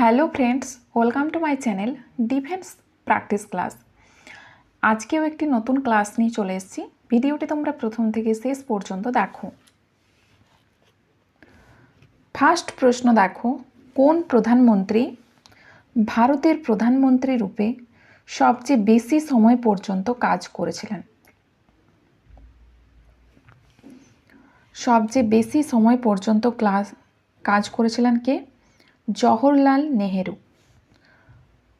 Hello friends, welcome to my channel defence practice class. আজকেও একটি নতুন ক্লাস নিয়ে চলে এসেছি। ভিডিওটি তোমরা প্রথম থেকে শেষ পর্যন্ত দেখো। ফার্স্ট প্রশ্ন দেখো, কোন প্রধানমন্ত্রী ভারতের প্রধানমন্ত্রী রূপে সবচেয়ে বেশি সময় পর্যন্ত কাজ করেছিলেন? সবচেয়ে বেশি সময় পর্যন্ত ক্লাস, কাজ করেছিলেন কে? জওহরলাল নেহেরু।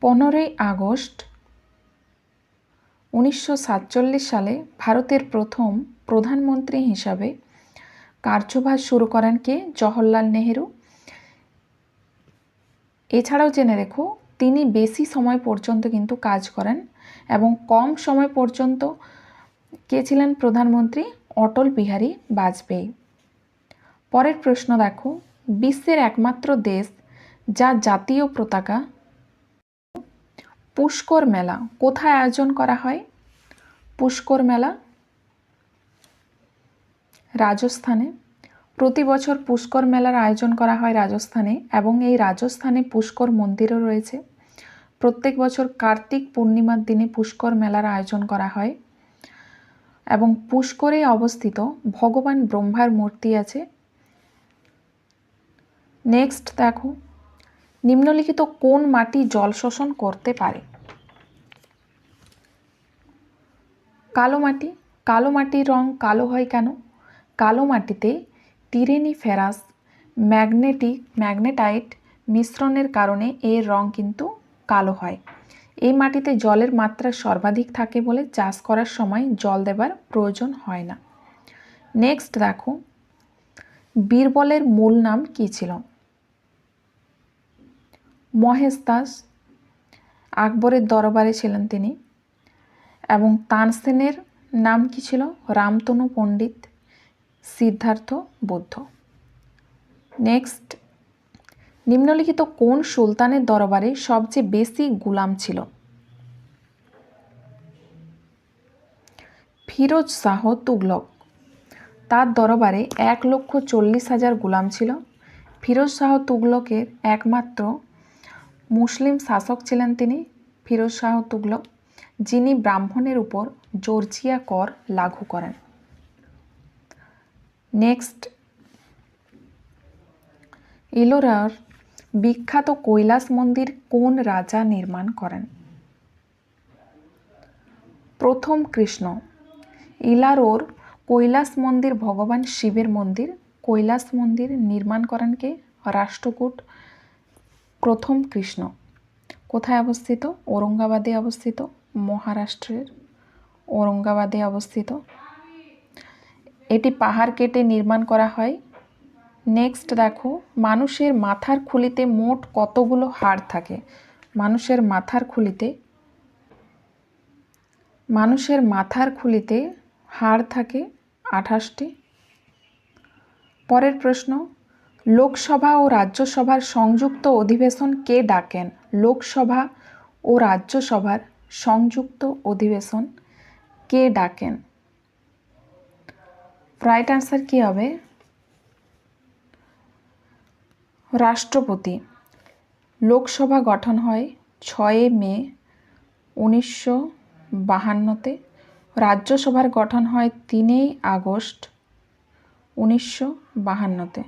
পনেরোই আগস্ট উনিশশো সাতচল্লিশ সালে ভারতের প্রথম প্রধানমন্ত্রী হিসাবে কার্যভার শুরু করেন কে? জওহরলাল নেহেরু। এছাড়াও জেনে রেখো, তিনি বেশি সময় পর্যন্ত কিন্তু কাজ করেন এবং কম সময় পর্যন্ত কে ছিলেন প্রধানমন্ত্রী? অটল বিহারী বাজপেয়ী। পরের প্রশ্ন দেখো, বিশ্বের একমাত্র দেশ যা জাতীয় পতাকা। পুষ্কর মেলা, কোথায় আয়োজন করা হয়? পুষ্কর মেলা রাজস্থানে। প্রতি বছর পুষ্কর মেলার আয়োজন করা হয় রাজস্থানে এবং এই রাজস্থানে পুষ্কর মন্দিরও রয়েছে। প্রত্যেক বছর কার্তিক পূর্ণিমার দিনে পুষ্কর মেলার আয়োজন করা হয় এবং পুষ্করে অবস্থিত ভগবান ব্রহ্মার মূর্তি আছে। নেক্সট দেখো নিম্নলিখিত কোন মাটি জল শোষণ করতে পারে? কালো মাটি, কালো মাটির রং কালো হয় কেন? কালো মাটিতে টিরেনি ফেরাস ম্যাগনেটিক, ম্যাগনেটাইট মিশ্রণের কারণে এর রং কিন্তু কালো হয়। এই মাটিতে জলের মাত্রা সর্বাধিক থাকে বলে চাষ করার সময় জল দেবার প্রয়োজন হয় না। নেক্সট দেখো, বীরবলের মূল নাম কী ছিল? মহেশ দাস আকবরের দরবারে ছিলেন তিনি এবং তানসেনের নাম কি ছিল? রামতনু পণ্ডিত সিদ্ধার্থ বুদ্ধ। নেক্সট নিম্নলিখিত কোন সুলতানের দরবারে সবচেয়ে বেশি গুলাম ছিল? ফিরোজ শাহ তুগলক। তার দরবারে এক লক্ষ চল্লিশ হাজার গুলাম ছিল। ফিরোজ শাহ তুগলকের একমাত্র মুসলিম শাসক ছিলেন তিনি ফিরোজ শাহ তুগলক, যিনি ব্রাহ্মণের উপর জর্জিয়া কর লাঘু করেন। নেক্সট ইলোরার বিখ্যাত কৈলাস মন্দির কোন রাজা নির্মাণ করেন? প্রথম কৃষ্ণ, ইলারোর কৈলাস মন্দির ভগবান শিবের মন্দির, কৈলাস মন্দির নির্মাণ করেন কে? রাষ্ট্রকূট প্রথম কৃষ্ণ। কোথায় অবস্থিত? ঔরঙ্গাবাদে অবস্থিত। মহারাষ্ট্রের ঔরঙ্গাবাদে অবস্থিত। এটি পাহাড় কেটে নির্মাণ করা হয়। নেক্সট দেখো, মানুষের মাথার খুলিতে মোট কতগুলো হাড় থাকে? মানুষের মাথার খুলিতে, মানুষের মাথার খুলিতে হাড় থাকে আঠাশটি। পরের প্রশ্ন লোকসভা ও রাজ্যসভার সংযুক্ত অধিবেশন কে ডাকেন? লোকসভা ও রাজ্যসভার সংযুক্ত অধিবেশন কে ডাকেন? রাইট আনসার কী হবে? রাষ্ট্রপতি। লোকসভা গঠন হয় ছয়ই মে উনিশশো বাহান্নতে। রাজ্যসভার গঠন হয় তিনই আগস্ট উনিশশো বাহান্নতে।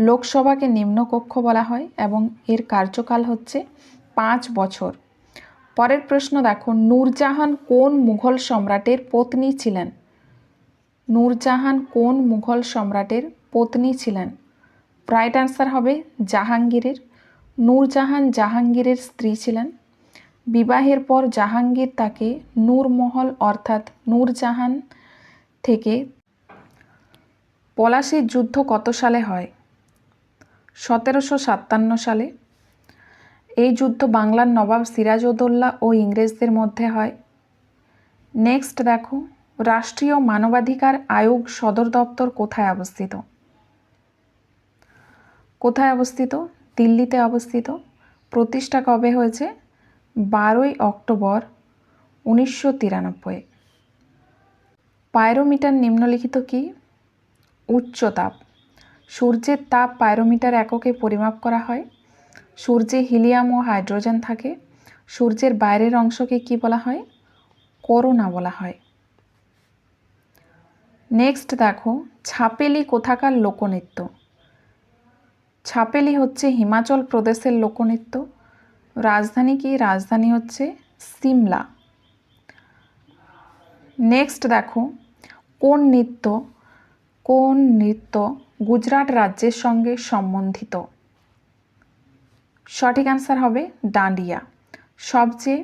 লোকসভাকে নিম্নকক্ষ বলা হয় এবং এর কার্যকাল হচ্ছে পাঁচ বছর। পরের প্রশ্ন দেখো, নূরজাহান কোন মুঘল সম্রাটের পত্নী ছিলেন? নূরজাহান কোন মুঘল সম্রাটের পত্নী ছিলেন? রাইট আনসার হবে জাহাঙ্গীরের। নূরজাহান জাহাঙ্গীরের স্ত্রী ছিলেন। বিবাহের পর জাহাঙ্গীর তাকে নূরমহল অর্থাৎ নূরজাহান থেকে পলাশির যুদ্ধ কত সালে হয়? সতেরোশো সাতান্ন সালে এই যুদ্ধ বাংলার নবাব সিরাজউদৌল্লা ও ইংরেজদের মধ্যে হয়। নেক্সট দেখো, রাষ্ট্রীয় মানবাধিকার আয়োগ সদর দপ্তর কোথায় অবস্থিত? কোথায় অবস্থিত? দিল্লিতে অবস্থিত। প্রতিষ্ঠা কবে হয়েছে? বারোই অক্টোবর উনিশশো তিরানব্বই। পায়রোমিটার নিম্নলিখিত কি? উচ্চ তাপ সূর্যের তাপ পায়রোমিটার এককে পরিমাপ করা হয়। সূর্যে হিলিয়াম ও হাইড্রোজেন থাকে। সূর্যের বাইরের অংশকে কি বলা হয়? করোনা বলা হয়। নেক্সট দেখো, ছাপেলি কোথাকার লোকনৃত্য? ছাপেলি হচ্ছে হিমাচল প্রদেশের লোকনৃত্য। রাজধানী কি? রাজধানী হচ্ছে সিমলা। নেক্সট দেখো, কোন নৃত্য কোন নৃত্য গুজরাট রাজ্যের সঙ্গে সম্বন্ধিত? সঠিক অ্যান্সার হবে ডান্ডিয়া। সবচেয়ে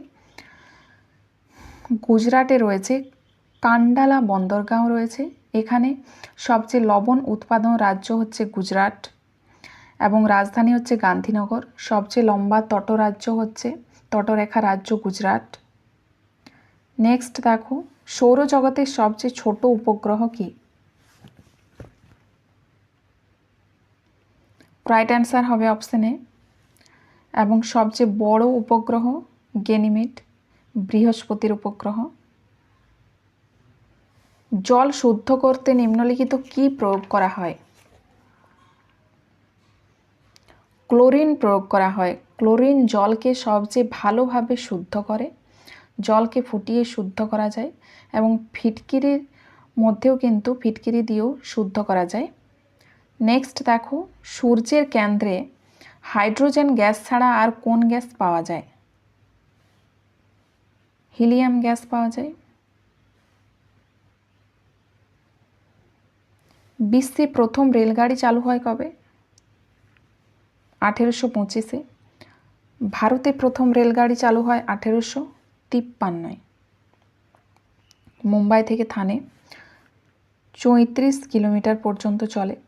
গুজরাটে রয়েছে কান্ডালা বন্দরগাঁও রয়েছে। এখানে সবচেয়ে লবণ উৎপাদন রাজ্য হচ্ছে গুজরাট এবং রাজধানী হচ্ছে গান্ধীনগর। সবচেয়ে লম্বা তটরাজ্য হচ্ছে তটরেখা রাজ্য গুজরাট। নেক্সট দেখো, সৌরজগতের সবচেয়ে ছোট উপগ্রহ কি? রাইট অ্যান্সার হবে অপশানে এবং সবচেয়ে বড় উপগ্রহ গেনিমিড বৃহস্পতির উপগ্রহ। জল শুদ্ধ করতে নিম্নলিখিত কি প্রয়োগ করা হয়? ক্লোরিন প্রয়োগ করা হয়। ক্লোরিন জলকে সবচেয়ে ভালোভাবে শুদ্ধ করে, জলকে ফুটিয়ে শুদ্ধ করা যায় এবং ফিটকিরির মধ্যেও কিন্তু ফিটকিরি দিয়েও শুদ্ধ করা যায়। নেক্সট দেখো, সূর্যের কেন্দ্রে হাইড্রোজেন গ্যাস ছাড়া আর কোন গ্যাস পাওয়া যায়? হিলিয়াম গ্যাস পাওয়া যায়। বিশ্বে প্রথম রেলগাড়ি চালু হয় কবে? আঠেরোশো পঁচিশে। ভারতে প্রথম রেলগাড়ি চালু হয় আঠেরোশো তিপ্পান্নয়। মুম্বাই থেকে থানে চৌত্রিশ কিলোমিটার পর্যন্ত চলে।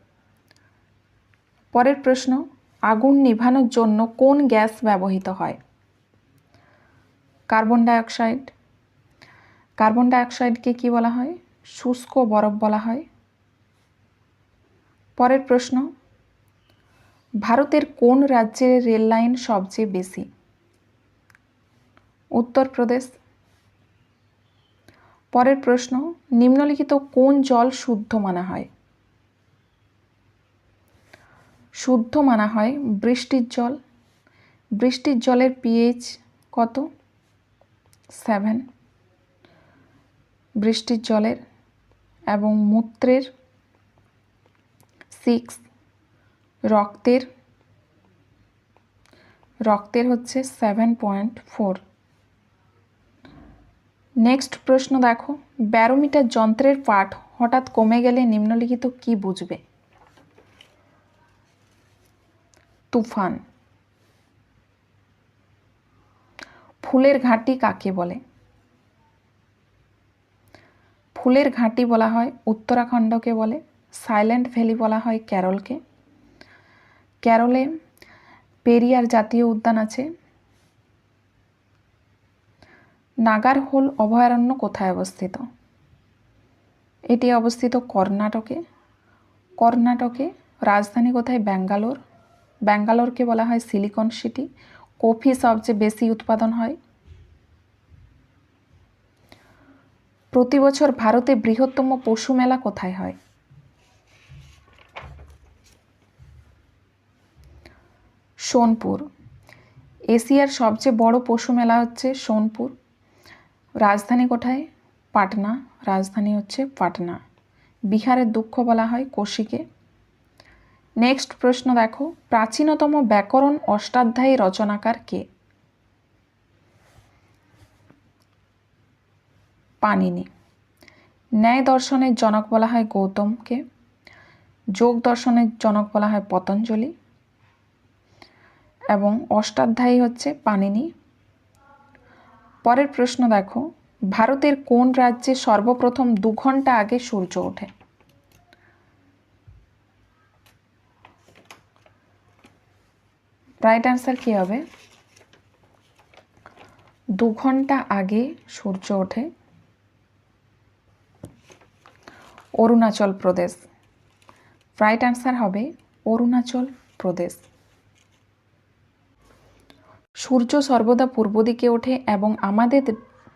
পরের প্রশ্ন, আগুন নিভানোর জন্য কোন গ্যাস ব্যবহৃত হয়? Carbon dioxide. কার্বন ডাইঅক্সাইডকে কী বলা হয়? শুষ্ক বরফ বলা হয়। পরের প্রশ্ন, ভারতের কোন রাজ্যের রেল লাইন সবচেয়ে বেশি? উত্তরপ্রদেশ। পরের প্রশ্ন, নিম্নলিখিত কোন জল শুদ্ধ মানা হয়? শুদ্ধ মানা হয় বৃষ্টির জল। বৃষ্টির জলের পিএইচ কত? সেভেন বৃষ্টির জলের এবং মূত্রের সিক্স রক্তের রক্তের হচ্ছে সেভেন পয়েন্ট ফোর নেক্সট প্রশ্ন দেখো। ব্যারোমিটার যন্ত্রের পাঠ হঠাৎ কমে গেলে নিম্নলিখিত কি বুঝবে? তুফান। ফুলের ঘাঁটি কাকে বলে? ফুলের ঘাঁটি বলা হয় উত্তরাখণ্ডকে বলে, সাইলেন্ট ভ্যালি বলা হয় ক্যারলকে ক্যারলে পেরিয়ার জাতীয় উদ্যান আছে। নাগারহোল অভয়ারণ্য কোথায় অবস্থিত? এটি অবস্থিত কর্ণাটকে। কর্ণাটকে রাজধানী কোথায়? ব্যাঙ্গালোর। ব্যাঙ্গালোরকে বলা হয় সিলিকন সিটি। কফি সবচেয়ে বেশি উৎপাদন হয়। প্রতি বছর ভারতে বৃহত্তম পশু মেলা কোথায় হয়? সোনপুর। এশিয়ার সবচেয়ে বড় পশু মেলা হচ্ছে সোনপুর। রাজধানী কোথায়? পাটনা। রাজধানী হচ্ছে পাটনা। বিহারের দুঃখ বলা হয় কোশিকে। নেক্সট প্রশ্ন দেখো, প্রাচীনতম ব্যাকরণ অষ্টাধ্যায়ী রচনাকার কে? পানিনি ন্যায় দর্শনের জনক বলা হয় গৌতমকে যোগ দর্শনের জনক বলা হয় পতঞ্জলি। এবং অষ্টাধ্যায়ী হচ্ছে পানিনি পরের প্রশ্ন দেখো, ভারতের কোন রাজ্যে সর্বপ্রথম দু ঘণ্টা আগে সূর্য ওঠে? রাইট অ্যান্সার কী হবে? দু ঘণ্টা আগে সূর্য ওঠে। অরুণাচল প্রদেশ। রাইট অ্যান্সার হবে অরুণাচল প্রদেশ। সূর্য সর্বদা পূর্ব দিকে ওঠে এবং আমাদের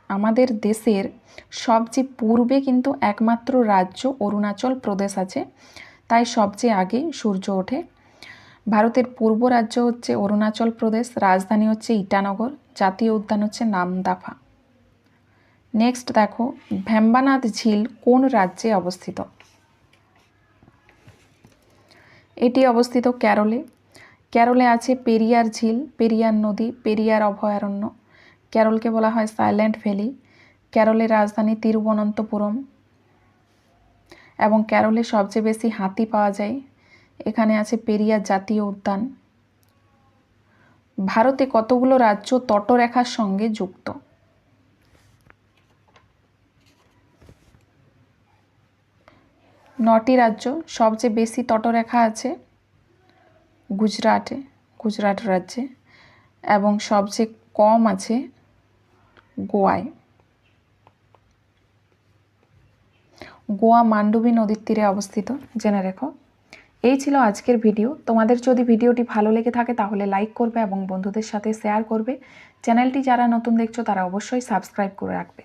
আমাদের দেশের সবচেয়ে পূর্বে কিন্তু একমাত্র রাজ্য অরুণাচল প্রদেশ আছে। তাই সবচেয়ে আগে সূর্য ওঠে। ভারতের পূর্ব রাজ্য হচ্ছে অরুণাচল প্রদেশ, রাজধানী হচ্ছে ইটানগর, জাতীয় উদ্যান হচ্ছে নামদাফা। নেক্সট দেখো ভ্যাম্বানাথ ঝিল কোন রাজ্যে অবস্থিত? এটি অবস্থিত কেরলে। কেরলে আছে পেরিয়ার ঝিল, পেরিয়ার নদী, পেরিয়ার অভয়ারণ্য। কেরলকে বলা হয় সাইল্যান্ড ভ্যালি। কেরলের রাজধানী তিরুবনন্তপুরম। এবং কেরলে সবচেয়ে বেশি হাতি পাওয়া যায়। এখানে আছে পেরিয়ার জাতীয় উদ্যান। ভারতে কতগুলো রাজ্য তটরেখার সঙ্গে যুক্ত? নটি রাজ্য, সবচেয়ে বেশি তটরেখা আছে গুজরাটে, গুজরাট রাজ্যে, এবং সবচেয়ে কম আছে গোয়ায়। গোয়া মান্ডুবি নদীর তীরে অবস্থিত, জেনে রেখো। এই ছিল আজকের ভিডিও। তোমাদের যদি ভিডিওটি ভালো লেগে থাকে তাহলে লাইক করবে এবং বন্ধুদের সাথে শেয়ার করবে। চ্যানেলটি যারা নতুন দেখছ তারা অবশ্যই সাবস্ক্রাইব করে রাখবে।